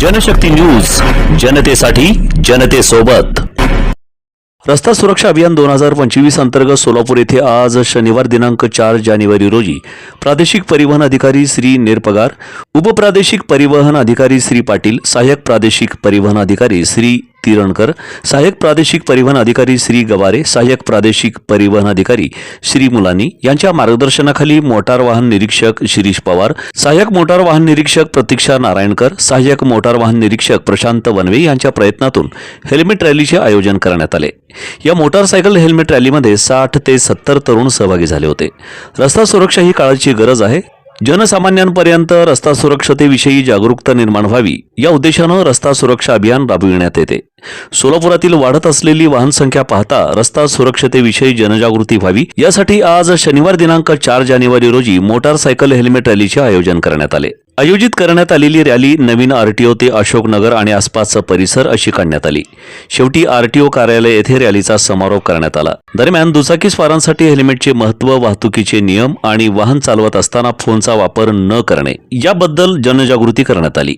Janshakti news जनतेसाठी जनतेसोबत. रस्ता सुरक्षा अभियान दोन हजार पंचवीस अंतर्गत सोलापूर येथे आज शनिवार दिनांक चार जानेवारी रोजी प्रादेशिक परिवहन अधिकारी श्री निरपगार उपप्रादेशिक परिवहन अधिकारी श्री पाटील सहाय्यक प्रादेशिक परिवहन अधिकारी श्री किरणकर सहाय्यक प्रादेशिक परिवहन अधिकारी श्री गवारे सहाय्यक प्रादेशिक परिवहन अधिकारी श्री मुलानी यांच्या मार्गदर्शनाखाली मोटार वाहन निरीक्षक शिरीष पवार सहाय्यक मोटार वाहन निरीक्षक प्रतीक्षा नारायणकर सहाय्यक मोटार वाहन निरीक्षक प्रशांत वनवे यांच्या प्रयत्नातून हेल्मेट रॅलीचे आयोजन करण्यात आले. या मोटारसायकल हेल्मेट रॅलीमध्ये साठ ते सत्तर तरुण सहभागी झाले होते. रस्ता सुरक्षा ही काळाची गरज आहे. जनसामान्यांपर्यंत रस्ता सुरक्षतेविषयी जागरूकता निर्माण व्हावी. या उद्देशानं रस्ता सुरक्षा अभियान राबविण्यात येते. सोलापुरातील वाढत असलेली वाहन संख्या पाहता रस्ता सुरक्षतेविषयी जनजागृती व्हावी. यासाठी आज शनिवार दिनांक चार जानेवारी रोजी मोटारसायकल हेल्मेट रॅलीचे आयोजन करण्यात आले. आयोजित करण्यात आलेली रॅली नवीन आरटीओ ते अशोकनगर आणि आसपासचा परिसर अशी काढण्यात आली. शेवटी आरटीओ कार्यालय येथे रॅलीचा समारोप करण्यात आला. दरम्यान दुचाकी स्वारांसाठी हेल्मेटचे महत्त्व वाहतुकीचे नियम आणि वाहन चालवत असताना फोनचा वापर न करणे याबद्दल जनजागृती करण्यात आली.